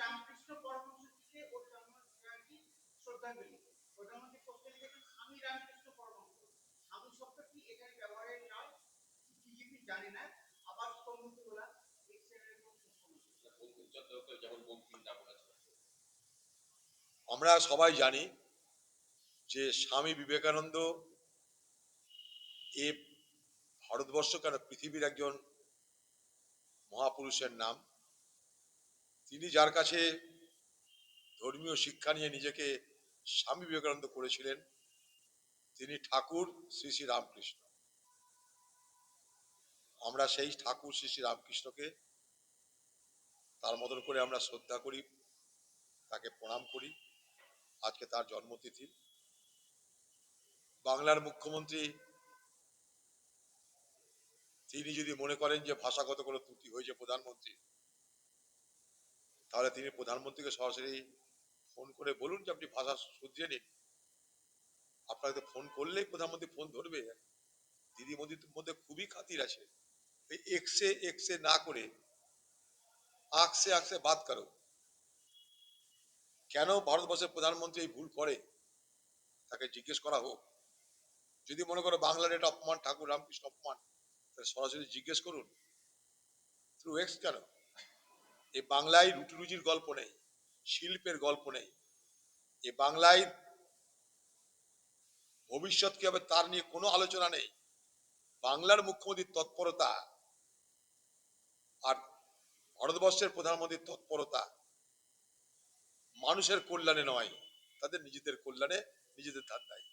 রামকৃষ্ণ শ্রদ্ধাঞ্জলি। লিখেছেন রামকৃষ্ণ পরমহংস। এখানে ব্যবহারের নয় জানে না। আবার যেমন বঙ্কিমদা বলেছিলেন আমরা সবাই জানি যে স্বামী বিবেকানন্দ এ ভারতবর্ষ কেন পৃথিবীর একজন মহাপুরুষের নাম। তিনি যার কাছে ধর্মীয় শিক্ষা নিয়ে নিজেকে স্বামী বিবেকানন্দ করেছিলেন, তিনি ঠাকুর শ্রী শ্রী রামকৃষ্ণ। আমরা সেই ঠাকুর শ্রী শ্রী রামকৃষ্ণকে তার মতন করে আমরা শ্রদ্ধা করি, তাকে প্রণাম করি। আজকে তার জন্মতিথি। বাংলার মুখ্যমন্ত্রী তিনি যদি মনে করেন যে ভাষাগত কোনো ত্রুটি হয়েছে প্রধানমন্ত্রী তাহলে তিনি প্রধানমন্ত্রীকে সরাসরি ফোন করে বলুন যে আপনি ভাষা শুধরিয়ে নিন। আপনাকে ফোন করলেই প্রধানমন্ত্রী ফোন ধরবে। দিদি মোদির মধ্যে খুবই খাতির আছে। এই এক্সে এক্সে না করে বাদ করো। কেন ভারতবর্ষের প্রধানমন্ত্রী এই ভুল করে? তাকে জিজ্ঞেস করা হোক। যদি মনে করো বাংলার এটা অপমান, ঠাকুর রামকৃষ্ণ অপমান, তাহলে সরাসরি জিজ্ঞেস করুন। থ্রু এক্স কেন? এই বাংলায় রুটি রুজির গল্প নেই, শিল্পের গল্প নেই। এ বাংলায় ভবিষ্যৎ কি হবে তার নিয়ে কোনো আলোচনা নেই। বাংলার মুখ্যমন্ত্রীর তৎপরতা আর ভারতবর্ষের প্রধানমন্ত্রীর তৎপরতা মানুষের কল্যাণে নয়, তাদের নিজেদের কল্যাণে নিজেদের ধান্দায়